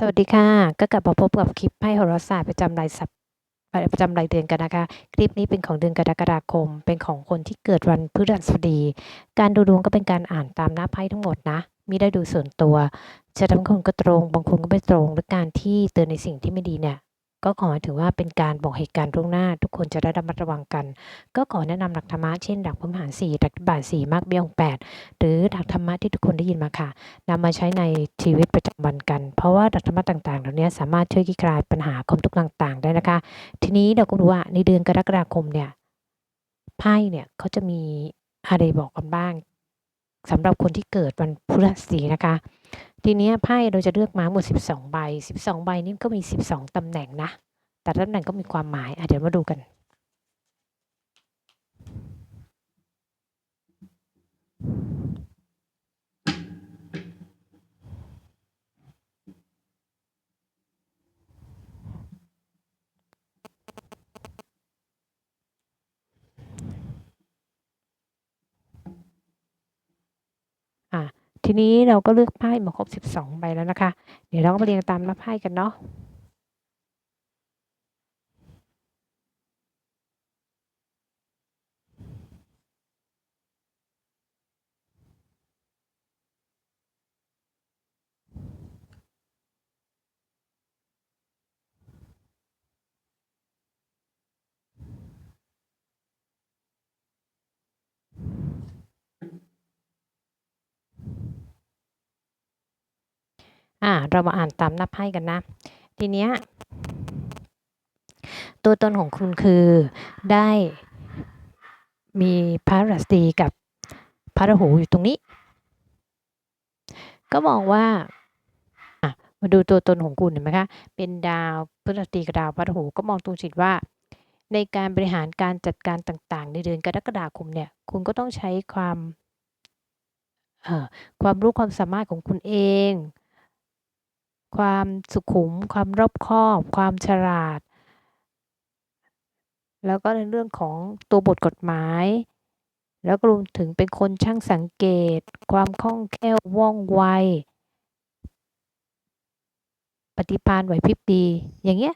สวัสดีค่ะ ก็กลับมาพบกับคลิปไพ่โหราศาสตร์ประจำรายสัปประจำรายเดือนกันนะคะ คลิปนี้เป็นของเดือนกรกฎาคม เป็นของคนที่เกิดวันพฤหัสบดี การดูดวงก็เป็นการอ่านตามหน้าไพ่ทั้งหมดนะมิได้ดูส่วนตัวจะบางคนก็ตรง บางคนก็ไม่ตรงหรือการที่เตือนในสิ่งที่ไม่ดีเนี่ย ก็ขอถือว่าเป็นการบอกเหตุการณ์ล่วงหน้า ทุกคนจะได้ระมัดระวังกัน ก็ขอแนะนำหลักธรรมะเช่นหลักพระมหารสี่หลักบาทสี่มากเบี้ยองแปดหรือหลักธรรมะที่ทุกคนได้ยินมาค่ะนำมาใช้ในชีวิตประจำวันกัน เพราะว่าหลักธรรมะต่างๆเหล่านี้สามารถช่วยคลี่คลายปัญหาความทุกข์ต่างๆ ได้นะคะ ทีนี้เราก็รู้ว่าในเดือนกรกฎาคมเนี่ยไพ่เนี่ยเขาจะมีอะไรบอกกันบ้างสำหรับคนที่เกิดวันพฤหัสบดีนะคะ ทีนี้ไพ่เราจะเลือกมาหมด 12 ใบ 12 ใบนี้ก็มี 12 ตำแหน่งนะ แต่ตำแหน่งก็มีความหมายอะเดี๋ยวมาดูกัน อะที นี้เราก็เลือกไพ่มาครบ 12 ใบแล้วนะคะ เดี๋ยวเราก็มาเรียงตามรับไพ่กันเนาะ อ่าเรามาอ่านตามหน้าไพ่กันนะ ทีเนี้ยตัวตนของคุณคือได้มีพระราศีดีกับพระราหูอยู่ตรงนี้ ก็มองว่าอะมาดูตัวตนของคุณเห็นไหมคะ เป็นดาวพฤหัสบดีกับดาวพระราหูก็มองตรงจิตว่า ในการบริหารการจัดการต่างๆ ในเดือนกรกฎาคมเนี่ย คุณก็ต้องใช้ความความรู้ความสามารถของคุณเอง ความสุขุม ความรอบคอบ ความฉลาด แล้วก็ในเรื่องของตัวบทกฎหมาย แล้วก็รวมถึงเป็นคนช่างสังเกต ความคล่องแคล่วว่องไว ปฏิภาณไหวพริบดี อย่างเงี้ย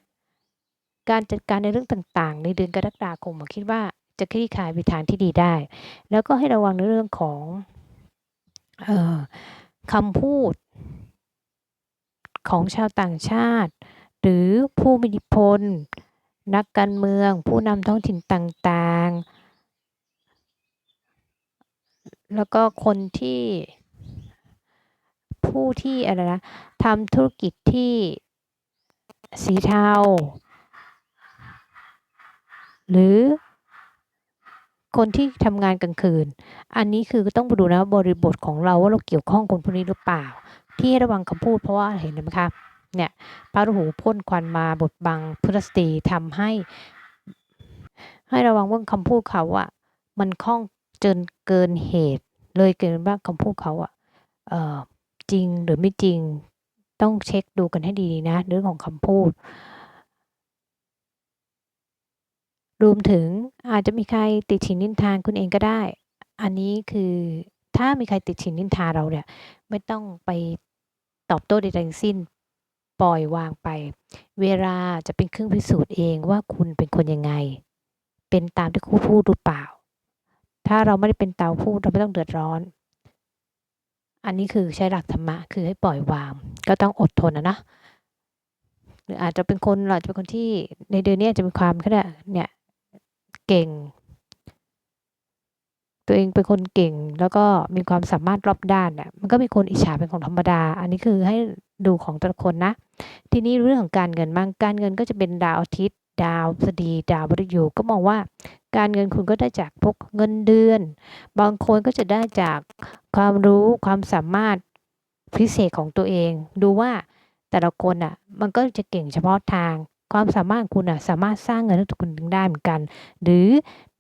การจัดการในเรื่องต่างๆ ในเดือนกรกฎาคมผมคิดว่าจะคลี่คลายไปทางที่ดีได้ แล้วก็ให้ระวังในเรื่องของออคำพูด ของชาวต่างชาติ หรือผู้มีอิทธิพล นักการเมือง ผู้นำท้องถิ่นต่างๆ แล้วก็คนที่ผู้ที่อะไรนะทำธุรกิจที่สีเทา หรือคนที่ทำงานกลางคืน อันนี้คือต้องไปดูนะบริบทของเราว่าเราเกี่ยวข้องคนพวกนี้หรือเปล่า ที่ให้ระวังคำพูดเพราะว่าเห็นไหมคะเนี่ยพระราหูพ่นควันมาบดบังพฤหัสบดีทำให้ ให้ระวังว่าคำพูดเขาอะมันคล่องจนเกินเหตุ เลยเกินว่าคำพูดเขาอะเออจริงหรือไม่จริงต้องเช็คดูกันให้ดีๆนะเรื่องของคำพูด รวมถึงอาจจะมีใครติดฉินนินทานคุณเองก็ได้ อันนี้คือ ถ้ามีใครติดฉินนินทาเราเนี่ย ไม่ต้องไปตอบโต้ใดๆทั้งสิ้น ปล่อยวางไป เวลาจะเป็นเครื่องพิสูจน์เองว่าคุณเป็นคนยังไง เป็นตามที่คู่พูดหรือเปล่า ถ้าเราไม่ได้เป็นเตาพูดเราไม่ต้องเดือดร้อน อันนี้คือใช้หลักธรรมะคือให้ปล่อยวาง ก็ต้องอดทนนะนะหรืออาจจะเป็นคนเราจะเป็นคนที่ในเดือนนี้จะมีความแค่เนี่ยเก่ง ตัวเองเป็นคนเก่ง แล้วก็มีความสามารถรอบด้านเนี่ยมันก็มีคนอิจฉาเป็นของธรรมดา อันนี้คือให้ดูของแต่ละคนนะ ทีนี้เรื่องของการเงินบ้างการเงินก็จะเป็นดาวอาทิตย์ ดาวพฤหัสบดีดาวพฤหัสก็มองว่าการเงินคุณก็ได้จากพวกเงินเดือน บางคนก็จะได้จากความรู้ความสามารถพิเศษของตัวเอง ดูว่าแต่ละคนอะ มันก็จะเก่งเฉพาะทาง ความสามารถคุณอะสามารถสร้างเงินให้คุณได้เหมือนกัน หรือ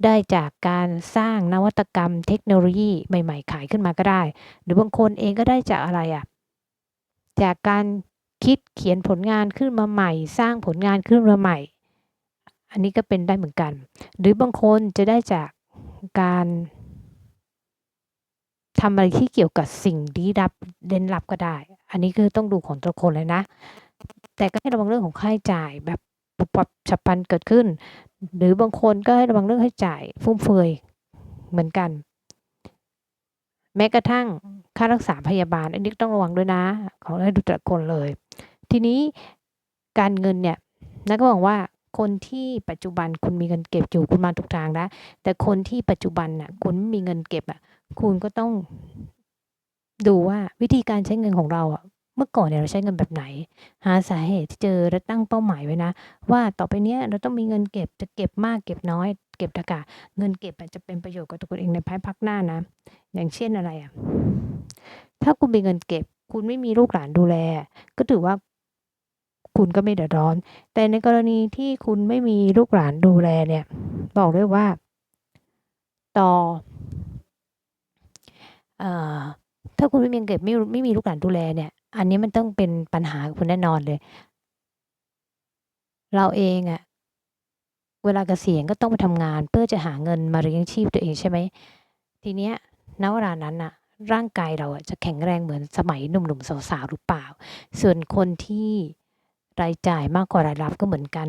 ได้จากการสร้างนวัตกรรมเทคโนโลยีใหม่ ๆ ขายขึ้นมาก็ได้ หรือบางคนเองก็ได้จากอะไรอะจากการคิดเขียนผลงานขึ้นมาใหม่ สร้างผลงานขึ้นมาใหม่ อันนี้ก็เป็นได้เหมือนกัน หรือบางคนจะได้จากการทำอะไรที่เกี่ยวกับสิ่งลี้ลับเล่นลับก็ได้ อันนี้คือต้องดูของแต่ละคนเลยนะ แต่ก็ให้ระวังเรื่องของค่าใช้จ่ายแบบปุบปับฉับพลันเกิดขึ้น หรือบางคนก็ให้ระวังเรื่องค่าใช้จ่ายฟุ่มเฟือยเหมือนกัน แม้กระทั่งค่ารักษาพยาบาลอันนี้ก็ต้องระวังด้วยนะ ขอให้ดูแต่ละคนเลย ทีนี้การเงินเนี่ยนักก็บอกว่าคนที่ปัจจุบันคุณมีเงินเก็บอยู่คุณมาถูกทางนะแต่คนที่ปัจจุบันน่ะคุณไม่มีเงินเก็บอะคุณก็ต้องดูว่าวิธีการใช้เงินของเราอะ เมื่อก่อนเนี่ยเราใช้เงินแบบไหน หาสาเหตุที่เจอและตั้งเป้าหมายไว้นะ ว่าต่อไปเนี้ยเราต้องมีเงินเก็บจะเก็บมากเก็บน้อย เก็บตะกะเงินเก็บอะจะเป็นประโยชน์กับตัวคุณเองในภายภาคหน้านะ อย่างเช่นอะไรอะถ้าคุณมีเงินเก็บ คุณไม่มีลูกหลานดูแล ก็ถือว่าคุณก็ไม่เดือดร้อน แต่ในกรณีที่คุณไม่มีลูกหลานดูแลเนี่ย บอกเลยว่า ต่อเอ่อถ้าคุณไม่มีเงินเก็บไม่ไม่มีลูกหลานดูแลเนี่ย อันนี้มันต้องเป็นปัญหากับคุณแน่นอนเลย เราเองอะเวลาเกษียณก็ต้องไปทำงาน เพื่อจะหาเงินมาเลี้ยงชีพตัวเองใช่ไหม ทีเนี้ยณเวลานั้นน่ะร่างกายเราอะจะแข็งแรงเหมือนสมัยหนุ่มๆสาวๆหรือเปล่า ส่วนคนที่รายจ่ายมากกว่ารายรับก็เหมือนกัน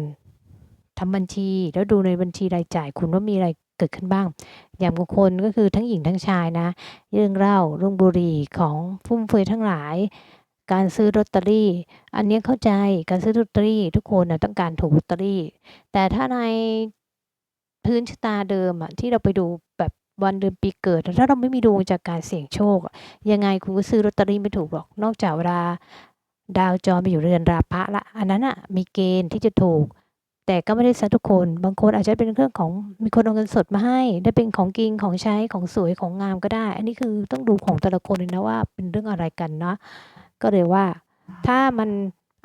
ทำบัญชีแล้วดูในบัญชีรายจ่ายคุณว่ามีอะไรเกิดขึ้นบ้าง อย่างบางคนก็คือทั้งหญิงทั้งชายนะ เรื่องเล้าเรื่องบุหรี่ของฟุ่มเฟือยทั้งหลาย การซื้อลอตเตอรี่ อันนี้เข้าใจการซื้อลอตเตอรี่ ทุกคนนะต้องการถูกลอตเตอรี่ แต่ถ้าในพื้นชะตาเดิมอะที่เราไปดูแบบวันเดือนปีเกิด ถ้าเราไม่มีดวงจากการเสี่ยงโชค ยังไงคุณก็ซื้อลอตเตอรี่ไม่ถูกหรอก นอกจากเวลาดาวจรไปอยู่เรือนราพะละ อันนั้นอะมีเกณฑ์ที่จะถูก แต่ก็ไม่ได้ซะทุกคน บางคนอาจจะเป็นเรื่องของมีคนเอาเงินสดมาให้ ได้เป็นของกินของใช้ของสวยของงามก็ได้ อันนี้คือต้องดูของแต่ละคนเลยนะว่าเป็นเรื่องอะไรกันเนาะ ก็เลยว่า ถ้ามัน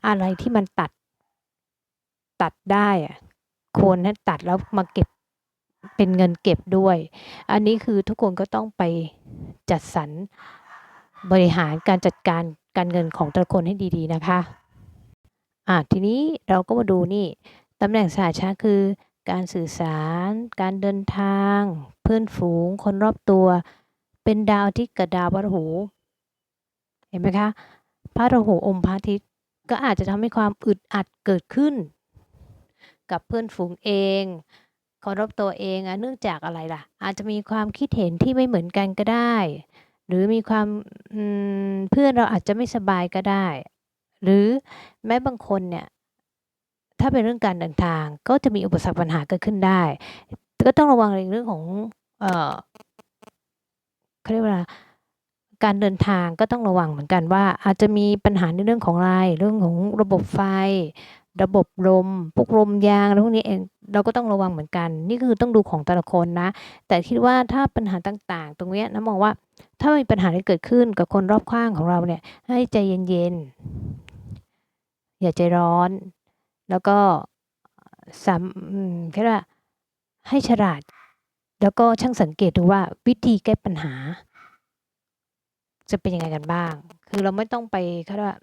อะไรที่มันตัด ตัดได้อะควรให้ตัดแล้วมาเก็บเป็นเงินเก็บด้วย อันนี้คือทุกคนก็ต้องไปจัดสรรบริหารการจัดการการเงินของแต่ละคนให้ดีๆนะคะ อะทีนี้เราก็มาดูนี่ตำแหน่งสาชาคือ การสื่อสาร การเดินทาง เพื่อนฝูง คนรอบตัว เป็นดาวที่กับดาวพระหู เห็นไหมคะ พระราหูอมพระอาทิตย์ก็อาจจะทำให้ความอึดอัดเกิดขึ้น กับเพื่อนฝูงเองเคนรอบตัวเองอะเนื่องจากอะไรล่ะ อาจจะมีความคิดเห็นที่ไม่เหมือนกันก็ได้ หรือมีความเพื่อนเราอาจจะไม่สบายก็ได้ หรือแม้บางคนเนี่ยถ้าเป็นเรื่องการเดินทางก็จะมีอุปสรรคปัญหาเกิดขึ้นได้ ก็ต้องระวังในเรื่องของ เออเขาเรียกว่า การเดินทางก็ต้องระวังเหมือนกันว่า อาจจะมีปัญหาในเรื่องของอะไรเรื่องของระบบไฟ ระบบลมพวกลมยางอะไรพวกนี้เองเราก็ต้องระวังเหมือนกัน นี่คือต้องดูของแต่ละคนนะ แต่คิดว่าถ้าปัญหาต่างๆ ตรงนี้นะมองว่าถ้ามีปัญหาที่เกิดขึ้นกับคนรอบข้างของเราเนี่ย ให้ใจเย็นๆอย่าใจร้อน แล้วก็สามอืมแค่ว่าให้ฉลาด แล้วก็ช่างสังเกตดูว่าวิธีแก้ปัญหา จะเป็นยังไงกันบ้าง คือเราไม่ต้องไปแค่ว่า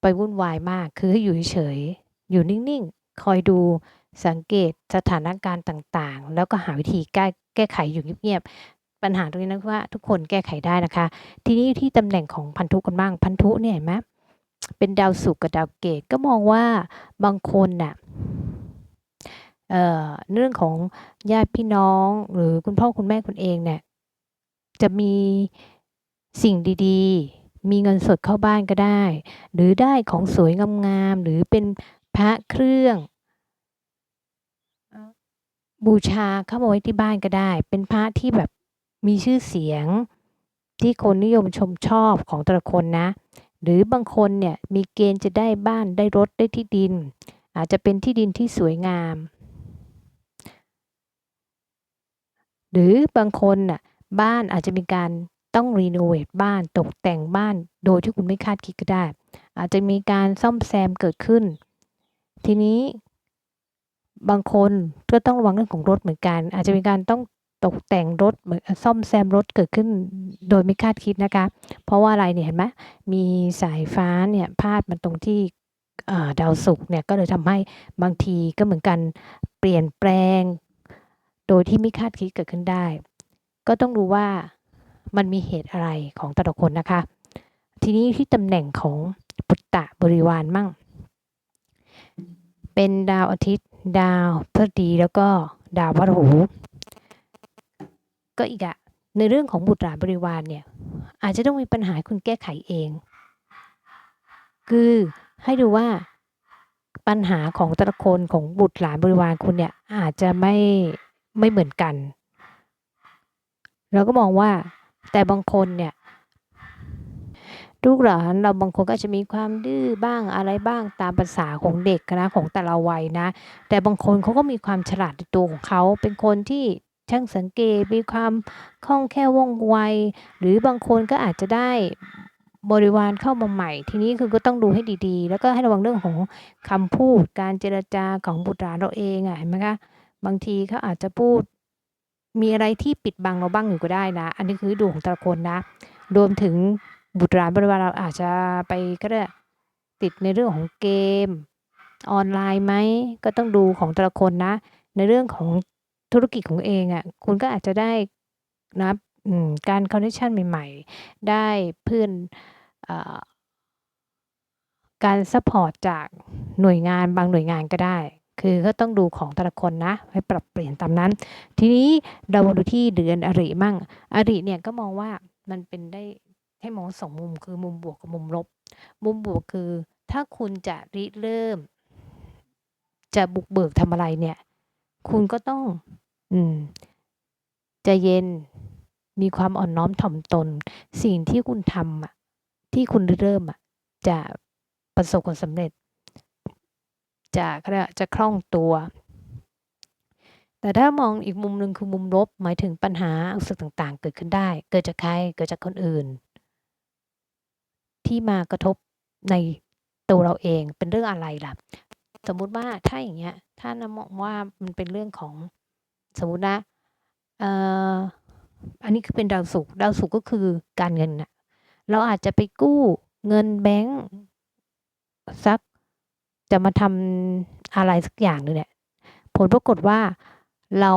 ไปวุ่นวายมาก คือให้อยู่เฉยๆ อยู่นิ่งๆ คอยดูสังเกตสถานการณ์ต่างๆ แล้วก็หาวิธีแก้แก้ไขอยู่เงียบๆ ปัญหาตรงนี้นะว่าทุกคนแก้ไขได้นะคะ ทีนี้ที่ตำแหน่งของพันธุกันบ้าง พันธุเนี่ยเห็นไหมเป็นดาวศุกร์กับดาวเกตก็มองว่าบางคนน่ะเออเรื่องของญาติพี่น้องหรือคุณพ่อคุณแม่คุณเองเนี่ย จะมีสิ่งดีๆ มีเงินสดเข้าบ้านก็ได้ หรือได้ของสวยงามๆหรือเป็นพระเครื่อง บูชาเข้ามาไว้ที่บ้านก็ได้ เป็นพระที่แบบมีชื่อเสียงที่คนนิยมชมชอบของแต่ละคนนะ หรือบางคนเนี่ยมีเกณฑ์จะได้บ้านได้รถได้ที่ดิน อาจจะเป็นที่ดินที่สวยงาม หรือบางคนน่ะ บ้านอาจจะมีการต้องรีโนเวทบ้านตกแต่งบ้านโดยที่คุณไม่คาดคิดก็ได้ อาจจะมีการซ่อมแซมเกิดขึ้น ทีนี้บางคนก็ต้องระวังเรื่องของรถเหมือนกัน อาจจะมีการต้องตกแต่งรถเหมือนซ่อมแซมรถเกิดขึ้นโดยไม่คาดคิดนะคะ เพราะว่าอะไรเนี่ยเห็นไหมมีสายฟ้าเนี่ยพาดมาตรงที่ดาวศุกร์เนี่ยก็เลยทำให้บางทีก็เหมือนกันเปลี่ยนแปลง โดยที่ไม่คาดคิดเกิดขึ้นได้ ก็ต้องรู้ว่ามันมีเหตุอะไรของแต่ละคนนะคะ ทีนี้ที่ตำแหน่งของปุตตะบริวารมั่ง เป็นดาวอาทิตย์ ดาวพฤหัสดีแล้วก็ดาวพฤหัสก็อีกอะในเรื่องของบุตรหลานบริวารเนี่ย อาจจะต้องมีปัญหาคุณแก้ไขเอง คือให้ดูว่าปัญหาของแต่ละคนของบุตรหลานบริวารคุณเนี่ยอาจจะไม่ไม่เหมือนกัน เราก็มองว่าแต่บางคนเนี่ยลูกหลานเราบางคนก็จะมีความดื้อบ้างอะไรบ้างตามภาษาของเด็กนะของแต่ละวัยนะ แต่บางคนเขาก็มีความฉลาดในตัวของเขา เป็นคนที่ช่างสังเกตมีความคล่องแคล่วว่องไว หรือบางคนก็อาจจะได้บริวารเข้ามาใหม่ ทีนี้คือก็ต้องดูให้ดีๆ แล้วก็ให้ระวังเรื่องของคำพูดการเจรจาของบุตรหลานเราเองอะเห็นไหมคะบางทีเขาอาจจะพูด มีอะไรที่ปิดบังเราบ้างอยู่ก็ได้นะ อันนี้คือดูของแต่ละคนนะ รวมถึงบุตรหลานบริวารเราอาจจะไปก็ได้ติดในเรื่องของเกม ออนไลน์ไหมก็ต้องดูของแต่ละคนนะ ในเรื่องของธุรกิจของเองอะ่ะคุณก็อาจจะได้นะการคอนเนคชันใหม่ ๆ ได้เพื่อนอการซัพพอร์ตจากหน่วยงานบางหน่วยงานก็ได้ คือก็ต้องดูของแต่ละคนนะให้ปรับเปลี่ยนตามนั้น ทีนี้เรามาดูที่เดือนอริมั่ง อริเนี่ยก็มองว่ามันเป็นได้ให้มองสองมุมคือมุมบวกกับมุมลบ มุมบวกคือถ้าคุณจะริเริ่ม จะบุกเบิกทำอะไรเนี่ย คุณก็ต้อง อืมใจเย็นมีความอ่อนน้อมถ่อมตน สิ่งที่คุณทำอะที่คุณเริ่มอะจะประสบความสำเร็จ จะจะคล่องตัว แต่ถ้ามองอีกมุมหนึ่งคือมุมลบ หมายถึงปัญหาอุปสรรคต่างๆ เกิดขึ้นได้ เกิดจากใคร เกิดจากคนอื่น ที่มากระทบในตัวเราเองเป็นเรื่องอะไรล่ะ สมมุติว่าถ้าอย่างเงี้ย ถ้านมองว่ามันเป็นเรื่องของสมมุตินะเอ่ออันนี้คือเป็นดาวศุกดาวศุกก็คือการเงินนะเราอาจจะไปกู้เงินแบงก์สัก จะมาทำอะไรสักอย่างหนึ่งเนี่ยผลปรากฏว่าเรา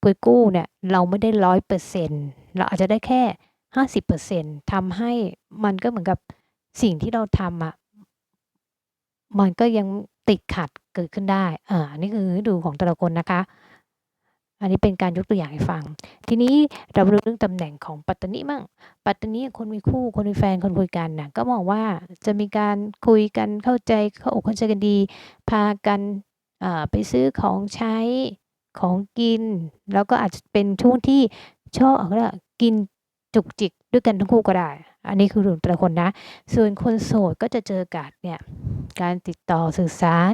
ไปกู้เนี่ยเราไม่ได้ร้อยเปอร์เซ็นเราอาจจะได้แค่ห้าสิบเปอร์เซ็นทำให้มันก็เหมือนกับสิ่งที่เราทำอะมันก็ยังติดขัดเกิดขึ้นได้ อ่า นี่คือดูของแต่ละคนนะคะ อันนี้เป็นการยกตัวอย่างให้ฟัง ทีนี้เราเรื่องตำแหน่งของปัตตานีมั่ง ปัตตานีคนมีคู่คนมีแฟนคนคุยกันนะก็มองว่าจะมีการคุยกันเข้าใจเข้าอกเข้าใจกันดี พากันไปซื้อของใช้ของกิน แล้วก็อาจจะเป็นช่วงที่ชอบก็กินจุกจิกด้วยกันทั้งคู่ก็ได้ อันนี้คือเรื่องแต่ละคนนะ ส่วนคนโสดก็จะเจอกับเนี่ยการติดต่อสื่อสาร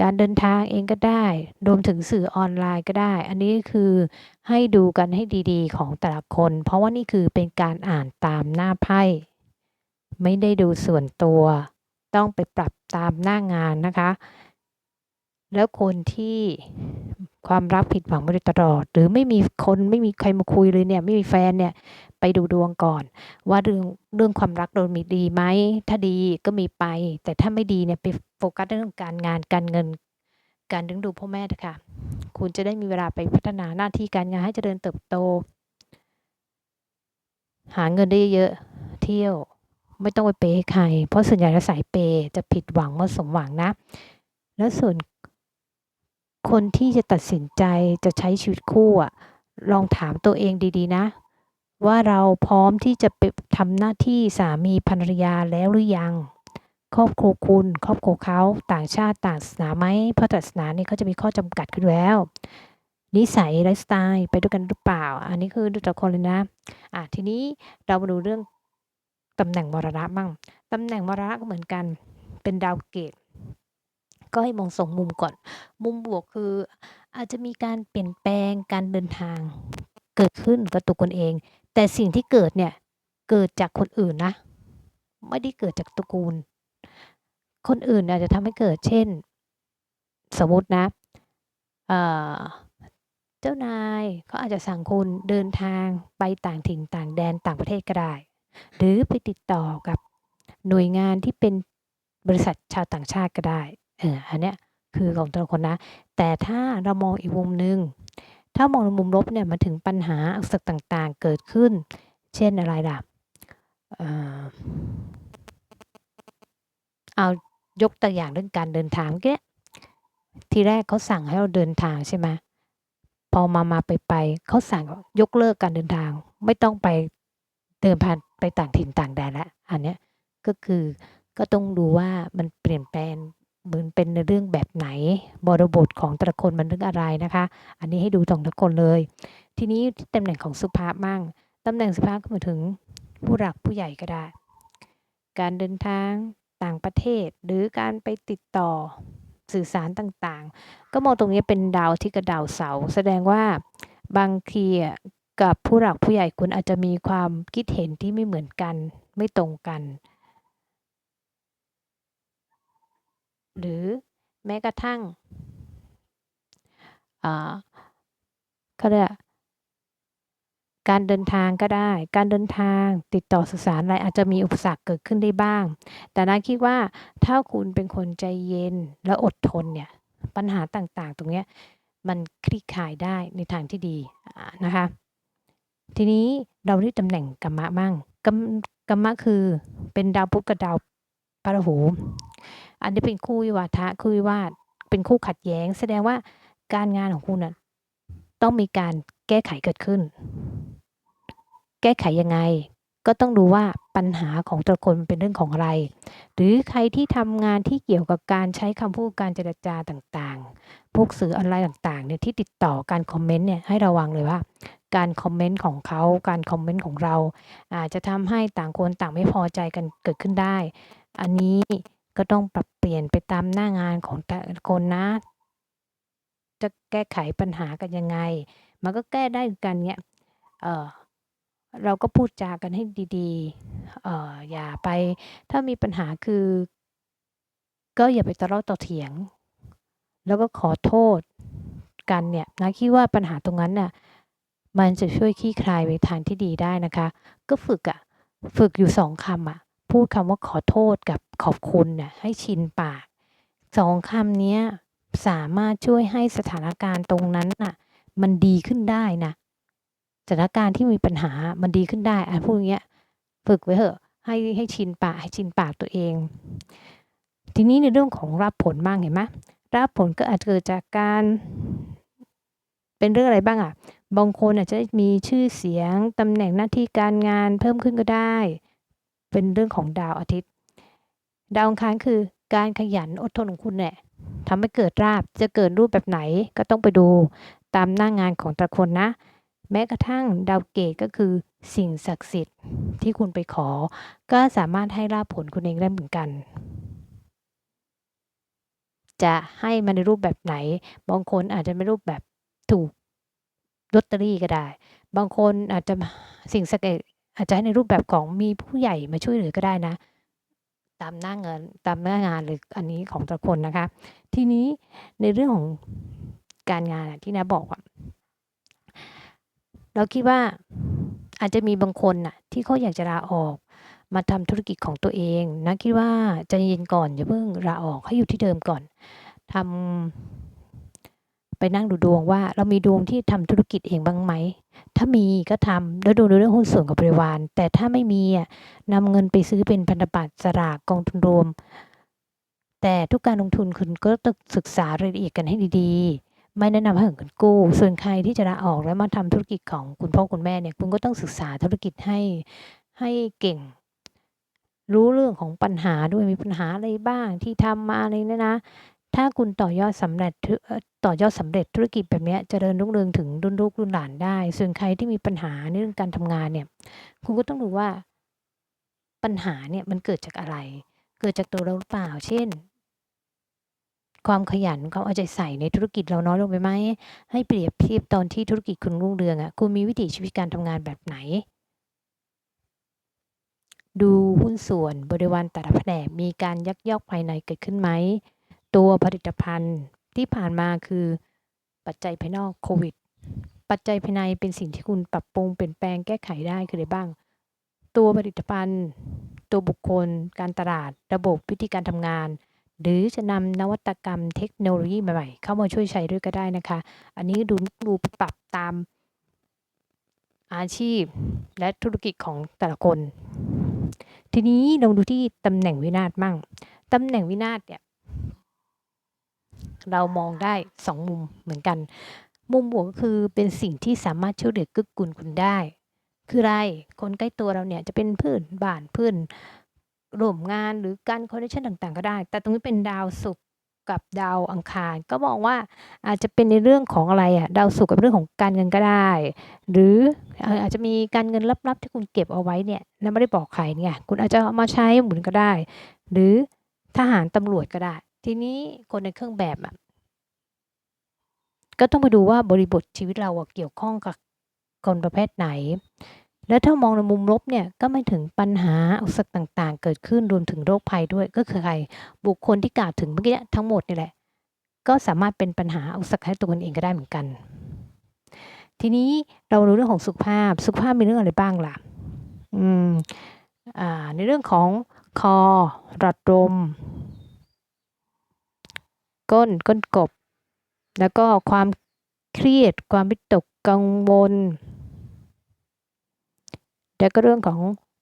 การเดินทางเองก็ได้ รวมถึงสื่อออนไลน์ก็ได้ อันนี้คือให้ดูกันให้ดีๆ ของแต่ละคน เพราะว่านี่คือเป็นการอ่านตามหน้าไพ่ ไม่ได้ดูส่วนตัว ต้องไปปรับตามหน้างานนะคะ แล้วคนที่ ความรักผิดหวังมาโดยตลอด หรือไม่มีคนไม่มีใครมาคุยเลยเนี่ย ไม่มีแฟนเนี่ยไปดูดวงก่อน ว่าเรื่องเรื่องความรักโดนมีดีไหมถ้าดีก็มีไป แต่ถ้าไม่ดีเนี่ยไปโฟกัสเรื่องการงานการเงิน การดึงดูพ่อแม่ค่ะคุณจะได้มีเวลาไปพัฒนาหน้าที่การงานให้เจริญเติบโต หาเงินได้เยอะเที่ยวไม่ต้องไปเปย์ให้ใคร เพราะส่วนใหญ่แล้วสายเปย์จะผิดหวังเมื่อสมหวังนะ แล้วส่วน คนที่จะตัดสินใจจะใช้ชีวิตคู่อะลองถามตัวเองดีๆนะ ว่าเราพร้อมที่จะไปทำหน้าที่สามีภรรยาแล้วหรือยัง ครอบครัวคุณ ครอบครัวเขาต่างชาติต่างศาสนาไหมเพราะศาสนาเนี่ยเขาจะมีข้อจำกัดขึ้นแล้ว นิสัยไลฟ์สไตล์ไปด้วยกันหรือเปล่า อันนี้คือดูจากคนเลยนะอะทีนี้เรามาดูเรื่องตำแหน่งมรณะบ้างตำแหน่งมรณะก็เหมือนกัน เป็นดาวเกต ก็ให้มองสองมุมก่อน มุมบวกคืออาจจะมีการเปลี่ยนแปลงการเดินทางเกิดขึ้นกับตัวคนเอง แต่สิ่งที่เกิดเนี่ยเกิดจากคนอื่นนะ ไม่ได้เกิดจากตระกูล คนอื่นอาจจะทำให้เกิดเช่น สมมตินะเจ้านายเขาอาจจะสั่งคุณเดินทางไปต่างถิ่นต่างแดนต่างประเทศก็ได้ หรือไปติดต่อกับหน่วยงานที่เป็นบริษัทชาวต่างชาติก็ได้ อออันเนี้ยคือของแต่ละคนนะ แต่ถ้าเรามองอีกมุมหนึ่งถ้ามองในมุมลบเนี่ยมาถึงปัญหาอุปสรรคต่างๆเกิดขึ้น เช่นอะไรล่ะเอายกตัวอย่างเรื่องการเดินทางเมื่อกี้ทีแรกเขาสั่งให้เราเดินทางใช่ไหมพอมาๆไปๆเขาสั่งยกเลิกการเดินทาง ไม่ต้องไปเดินผ่านไปต่างถิ่นต่างแดนล้วอันเนี้ยก็คือก็ต้องดูว่ามันเปลี่ยนแปลง มันเป็นในเรื่องแบบไหนบริบทของแต่ละคนมันเรื่องอะไรนะคะ อันนี้ให้ดูของทุกคนเลย ทีนี้ตำแหน่งของสุภาพมั่งตำแหน่งสุภาพก็หมายถึงผู้หลักผู้ใหญ่ก็ได้ การเดินทางต่างประเทศ หรือการไปติดต่อสื่อสารต่างๆ ก็มองตรงนี้เป็นดาวที่กับดาวเสา แสดงว่าบางทีกับผู้หลักผู้ใหญ่คุณอาจจะมีความคิดเห็นที่ไม่เหมือนกันไม่ตรงกัน หรือแม้กระทั่งเขาเรียกการเดินทางก็ได้ การเดินทางติดต่อสื่อสารอะไรอาจจะมีอุปสรรคเกิดขึ้นได้บ้าง แต่นะคิดว่าถ้าคุณเป็นคนใจเย็นและอดทนเนี่ย ปัญหาต่างๆ ตรงเนี้ยมันคลี่คลายได้ในทางที่ดีนะคะ ทีนี้เราที่ตำแหน่งกัมมะมั่งกัมกัมมะคือเป็นดาวพุธกับดาวพราหู อันนี้เป็นคู่วิวาทะคู่วิวาทเป็นคู่ขัดแย้ง แสดงว่าการงานของคุณน่ะต้องมีการแก้ไขเกิดขึ้น แก้ไขยังไง ก็ต้องดูว่าปัญหาของแต่ละคนเป็นเรื่องของอะไร หรือใครที่ทำงานที่เกี่ยวกับการใช้คำพูดการเจรจาต่างๆ พวกสื่อออนไลน์ต่างๆเนี่ยที่ติดต่อการคอมเมนต์เนี่ยให้ระวังเลยว่าการคอมเมนต์ของเขาการคอมเมนต์ของเรา อาจจะทำให้ต่างคนต่างไม่พอใจกันเกิดขึ้นได้ อันนี้ ก็ต้องปรับเปลี่ยนไปตามหน้างานของแต่ละคนนะ จะแก้ไขปัญหากันยังไง มันก็แก้ได้กันเงี้ยเออเราก็พูดจากันให้ดีๆเอออย่าไป ถ้ามีปัญหาคือ ก็อย่าไปทะเลาะต่อเถียง แล้วก็ขอโทษกันเนี่ยนะคิดว่าปัญหาตรงนั้นน่ะมันจะช่วยคลี่คลายไปทางที่ดีได้นะคะ ก็ฝึกอะฝึกอยู่2คำอะ พูดคำว่าขอโทษกับ ขอบคุณน่ะให้ชินปาก2คำนี้สามารถช่วยให้สถานการณ์ตรงนั้นน่ะ มันดีขึ้นได้นะสถานการณ์ที่มีปัญหามันดีขึ้นได้อาพูดอย่างเงี้ยฝึกไว้เถอะ ให้ให้ชินปากให้ชินปากตัวเอง ทีนี้ในเรื่องของรับผลบ้างเห็นไหมรับผลก็อาจจะเกิดจากการ เป็นเรื่องอะไรบ้างอะบางคนอาจจะมีชื่อเสียงตำแหน่งหน้าที่การงานเพิ่มขึ้นก็ได้ เป็นเรื่องของดาวอาทิตย์ ดาวอังคารคือการขยันอดทนของคุณแหละทำให้เกิดราบจะเกิดรูปแบบไหนก็ต้องไปดูตามหน้างานของแต่ละคนนะ แม้กระทั่งดาวเกตก็คือสิ่งศักดิ์สิทธิ์ที่คุณไปขอ ก็สามารถให้ลาภผลคุณเองได้เหมือนกัน จะให้มาในรูปแบบไหน บางคนอาจจะเป็นรูปแบบถูกลอตเตอรี่ก็ได้ บางคนอาจจะสิ่งศักดิ์อาจจะให้ในรูปแบบของมีผู้ใหญ่มาช่วยเหลือก็ได้นะ ตามหน้าเงินตามหน้างานหรืออันนี้ของแต่ละคนนะคะ ทีนี้ในเรื่องของการงานที่นะบอกว่าเราคิดว่าอาจจะมีบางคนน่ะที่เขาอยากจะลาออก มาทำธุรกิจของตัวเองนะคิดว่าใจเย็นก่อนอย่าเพิ่งลาออกให้อยู่ที่เดิมก่อนทำ ไปนั่งดูดวงว่าเรามีดวงที่ทำธุรกิจเองบ้างไหม ถ้ามีก็ทำแล้วดูในเรื่องหุ้นส่วนกับบริวาร แต่ถ้าไม่มีอะนำเงินไปซื้อเป็นพันธบัตรสลากกองทุนรวม แต่ทุกการลงทุนคุณก็ต้องศึกษารายละเอียดกันให้ดีๆ ไม่แนะนำให้ลงทุนกู้ ส่วนใครที่จะลาออกแล้วมาทำธุรกิจของคุณพ่อคุณแม่เนี่ยคุณก็ต้องศึกษาธุรกิจให้ให้เก่งรู้เรื่องของปัญหาด้วยมีปัญหาอะไรบ้างที่ทำมาอะไรนี่ยนะ ถ้าคุณต่อยอดสำเร็จต่อยอดสำเร็จธุรกิจแบบนี้ยเจริญรุ่งเรืองถึงรุ่นลูกรุ่นหลานได้ ส่วนใครที่มีปัญหาในเรื่องการทำงานเนี่ย คุณก็ต้องดูว่าปัญหาเนี่ยมันเกิดจากอะไร เกิดจากตัวเราหรือเปล่า เช่น ความขยันความเอาใจใส่ในธุรกิจเราน้อยลงไปไหมให้เปรียบเทียบตอนที่ธุรกิจคุณรุ่งเรืองอะคุณมีวิถีชีวิตการทำงานแบบไหนดูหุ้นส่วนบริวารแต่ละแผนกมีการยักยอกภายในเกิดขึ้นไหม ตัวผลิตภัณฑ์ที่ผ่านมาคือ ปัจจัยภายนอกโควิด ปัจจัยภายในเป็นสิ่งที่คุณปรับปรุงเปลี่ยนแปลงแก้ไขได้คืออะไรบ้าง ตัวผลิตภัณฑ์ ตัวบุคคล การตลาด ระบบวิธีการทำงาน หรือจะนำนวัตกรรมเทคโนโลยีใหม่ๆ เข้ามาช่วยใช้ด้วยก็ได้นะคะ อันนี้ดูดูปรับตามอาชีพและธุรกิจของแต่ละคน ทีนี้ลองดูที่ตำแหน่งวินาศมั่งตำแหน่งวินาศเนี่ย เรามองได้สองมุมเหมือนกัน มุมบวกก็คือเป็นสิ่งที่สามารถช่วยเหลือกื้กูลคุณได้ คืออะไร คนใกล้ตัวเราเนี่ยจะเป็นเพื่อนบ้านเพื่อนร่วมงานหรือการคอนเนคชันต่าง ๆ ก็ได้ แต่ตรงนี้เป็นดาวศุกร์กับดาวอังคาร ก็มองว่าอาจจะเป็นในเรื่องของอะไรอะดาวศุกร์กับเรื่องของการเงินก็ได้ หรือเอ่ออาจจะมีการเงินลับๆที่คุณเก็บเอาไว้เนี่ยแล้วไม่ได้บอกใครเนี่ยคุณอาจจะเอามาใช้หมุนก็ได้ หรือทหารตำรวจก็ได้ ทีนี้คนในเครื่องแบบอะก็ต้องไปดูว่าบริบทชีวิตเราเกี่ยวข้องกับคนประเภทไหน แล้วถ้ามองในมุมลบเนี่ยก็ไม่ถึงปัญหาอุปสรรคต่าง ๆ เกิดขึ้นรวมถึงโรคภัยด้วย ก็คือใครบุคคลที่กล่าวถึงเมื่อกี้ทั้งหมดนี่แหละ ก็สามารถเป็นปัญหาอุปสรรคให้ตัวคนเองก็ได้เหมือนกัน ทีนี้เรารู้เรื่องของสุขภาพ สุขภาพมีเรื่องอะไรบ้างล่ะ อืม อ่า ในเรื่องของคอหลอดลม ก้น ก้นกบ แล้วก็ความเครียด ความวิตกกังวล แล้วก็เรื่องของ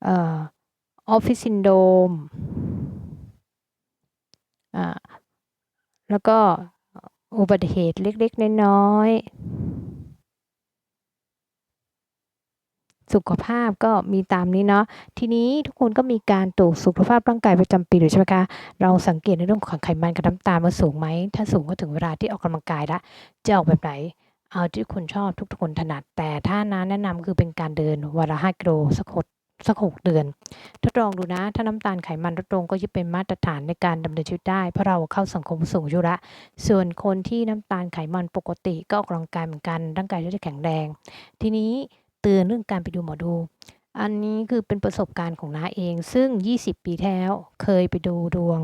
ออฟฟิศซินโดมแล้วก็อุบัติเหตุเล็ก ๆ น้อย ๆ สุขภาพก็มีตามนี้เนาะทีนี้ทุกคนก็มีการตรวจสุขภาพร่างกายประจำปีหรือใช่ไหมคะเราสังเกตในเรื่องของไขมันกับน้ำตาลว่าสูงไหมถ้าสูงก็ถึงเวลาที่ออกกำลังกายละจะออกแบบไหนเอาที่คุณชอบทุกๆคนถนัด แต่ถ้าน้าแนะนำคือเป็นการเดินวันละ5กิโลสักหกสักหกเดือนทดลองดูนะ ถ้าน้ำตาลไขมันลดลงก็จะเป็นมาตรฐานในการดำเนินชีวิตได้ เพราะเราเข้าสังคมสูงอายุละส่วนคนที่น้ำตาลไขมันปกติก็ออกกำลังกายเหมือนกันร่างกายจะได้แข็งแรง ทีนี้ เตือนเรื่องการไปดูหมอดู อันนี้คือเป็นประสบการณ์ของน้าเอง ซึ่ง 20 ปีที่แล้วเคยไปดูดวง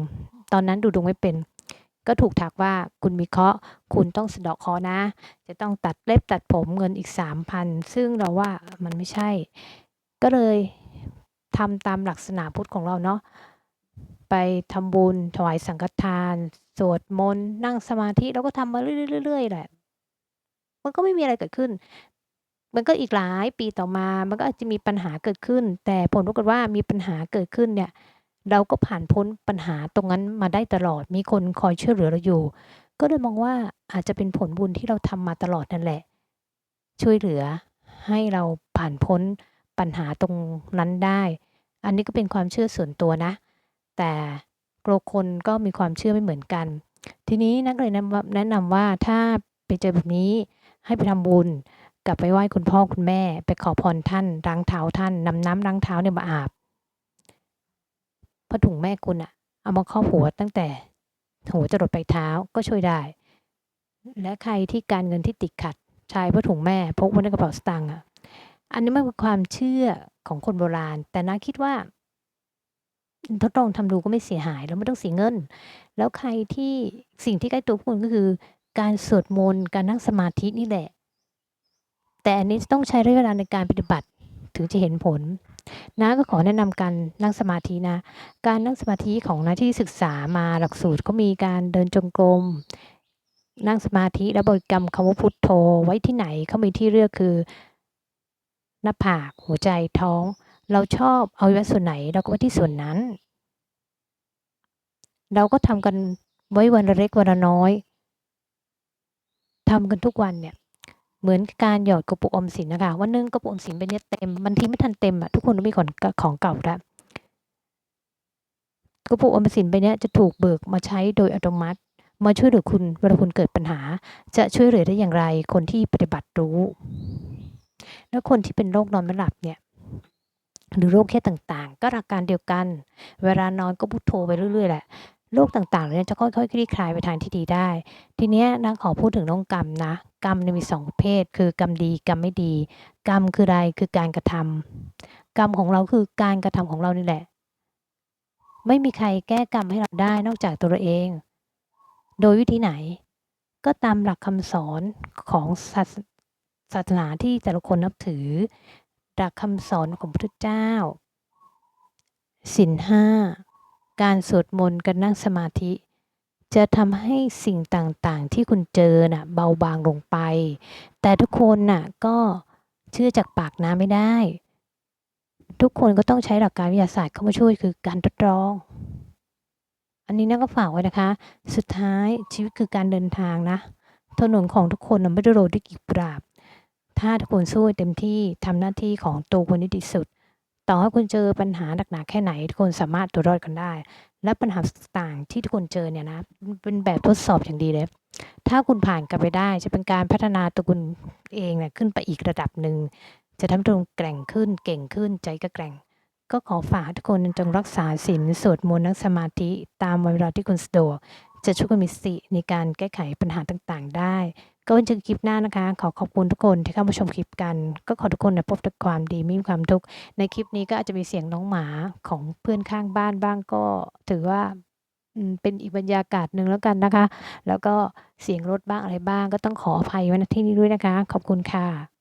ตอนนั้นดูดวงไม่เป็น ก็ถูกทักว่าคุณมีเคราะห์คุณต้องสะเดาะเคราะห์นะ จะต้องตัดเล็บตัดผมเงินอีก 3,000 ซึ่งเราว่ามันไม่ใช่ ก็เลยทำตามหลักศาสนาพุทธของเราเนาะไปทำบุญถวายสังฆทาน สวดมนต์นั่งสมาธิ แล้วก็ทำมาเรื่อยๆแหละ มันก็ไม่มีอะไรเกิดขึ้น มันก็อีกหลายปีต่อมา มันก็อาจจะมีปัญหาเกิดขึ้น แต่ผลปรากฏว่ามีปัญหาเกิดขึ้นเนี่ย เราก็ผ่านพ้นปัญหาตรงนั้นมาได้ตลอด มีคนคอยช่วยเหลือเราอยู่ ก็เลยมองว่าอาจจะเป็นผลบุญที่เราทำมาตลอดนั่นแหละ ช่วยเหลือให้เราผ่านพ้นปัญหาตรงนั้นได้ อันนี้ก็เป็นความเชื่อส่วนตัวนะ แต่โกคนก็มีความเชื่อไม่เหมือนกัน ทีนี้นักเลยแนะนำว่าถ้าไปเจอแบบนี้ให้ไปทำบุญ กลับไปไหว้คุณพ่อคุณแม่ ไปขอพรท่านล้างเท้าท่านนำน้ำล้างเท้าเนี่ยมาอาบผ้าถุงแม่คุณอะเอามาครอบหัวตั้งแต่หัวจรดปลายเท้าก็ช่วยได้ และใครที่การเงินที่ติดขัดใช้ผ้าถุงแม่พกไว้ในกระเป๋าสตางค์อะอันนี้มันเป็นความเชื่อของคนโบราณ แต่น้าคิดว่าทดลองทำดูก็ไม่เสียหาย แล้วไม่ต้องเสียเงิน แล้วใครที่สิ่งที่ใกล้ตัวคุณก็คือ การสวดมนต์การนั่งสมาธินี่แหละ แต่อันนี้ต้องใช้ระยะเวลาในการปฏิบัติถึงจะเห็นผลนะก็ขอแนะนำการนั่งสมาธินะ การนั่งสมาธิของนะที่ศึกษามาหลักสูตรก็มีการเดินจงกรมนั่งสมาธิแล้วบริกรรมคำว่าพุทโธไว้ที่ไหนเขามีที่เลือกคือ หน้าผากหัวใจท้อง เราชอบเอาไว้ส่วนไหน เราก็ไว้ที่ส่วนนั้น เราก็ทำกันไว้วันละเล็กวันละน้อยทำกันทุกวันเนี่ย เหมือนการหยอดกระปุกอมสินนะคะวันนึงกระปุกอมสินเป็นเนี้ยเต็มบางทีไม่ทันเต็มอะทุกคนต้องมีของของเก่าล้วกระปุกอมสินใบเนี้ยจะถูกเบิกมาใช้โดยอัตโนมัติ มาช่วยเหลือคุณเวลาคุณเกิดปัญหา จะช่วยเหลือได้อย่างไร คนที่ปฏิบัติรู้ แล้วคนที่เป็นโรคนอนไม่หลับเนี่ยหรือโรคแค่ต่างๆ ก็หลักการเดียวกัน เวลานอนก็พุทโธไปเรื่อยๆแหละ โรคต่างๆเนี่ยจะค่อยๆคลี่คลายไปทางที่ดีได้ ทีเนี้ยนะขอพูดถึงเรื่องกรรมนะ กรรมมีสองประเภท คือกรรมดีกรรมไม่ดี กรรมคืออะไรคือการกระทำกรรมของเราคือการกระทำของเรานี่แหละ ไม่มีใครแก้กรรมให้เราได้นอกจากตัวเราเอง โดยวิธีไหน ก็ตามหลักคำสอนของศาสสนาที่แต่ละคนนับถือหลักคำสอนของพระพุทธเจ้าศีลห้า การสวดมนต์การนั่งสมาธิ จะทำให้สิ่งต่างๆ ที่คุณเจอน่ะเบาบางลงไป แต่ทุกคนน่ะก็เชื่อจากปากน้าไม่ได้ ทุกคนก็ต้องใช้หลักการวิทยาศาสตร์เข้ามาช่วยคือการทดลอง อันนี้นะก็ฝากไว้นะคะ สุดท้ายชีวิตคือการเดินทางนะ ถนนของทุกคนนะไม่ได้โรยด้วยกีบกุหลาบ ถ้าทุกคนสู้เต็มที่ทำหน้าที่ของตัวคนที่ดีสุด ต่อให้คุณเจอปัญหาหนักหนาแค่ไหนทุกคนสามารถตัวรอดกันได้ และปัญหาต่างๆที่ทุกคนเจอเนี่ยนะเป็นแบบทดสอบอย่างดีเลย ถ้าคุณผ่านกันไปได้จะเป็นการพัฒนาตัวคุณเองเนี่ยขึ้นไปอีกระดับหนึ่งจะทำให้ตัวแกร่งขึ้นเก่งขึ้นใจก็แกร่ง ก็ขอฝากทุกคนจงรักษาศีลสวดมนต์นั่งสมาธิตามเวลาที่คุณสะดวกจะช่วยคุณมีสติในการแก้ไขปัญหาต่างๆ ได้ ก็ไว้เจอกันคลิปหน้านะคะ ขอขอบคุณทุกคนที่เข้ามาชมคลิปกัน ก็ขอทุกคนนะพบแต่ความดีไม่มีความทุกข์ในคลิปนี้ก็อาจจะมีเสียงน้องหมาของเพื่อนข้างบ้านบ้างก็ถือว่าเป็นอีกบรรยากาศหนึ่งแล้วกันนะคะ แล้วก็เสียงรถบ้างอะไรบ้างก็ต้องขออภัยไว้ณที่นี้ด้วยนะคะ ขอบคุณค่ะ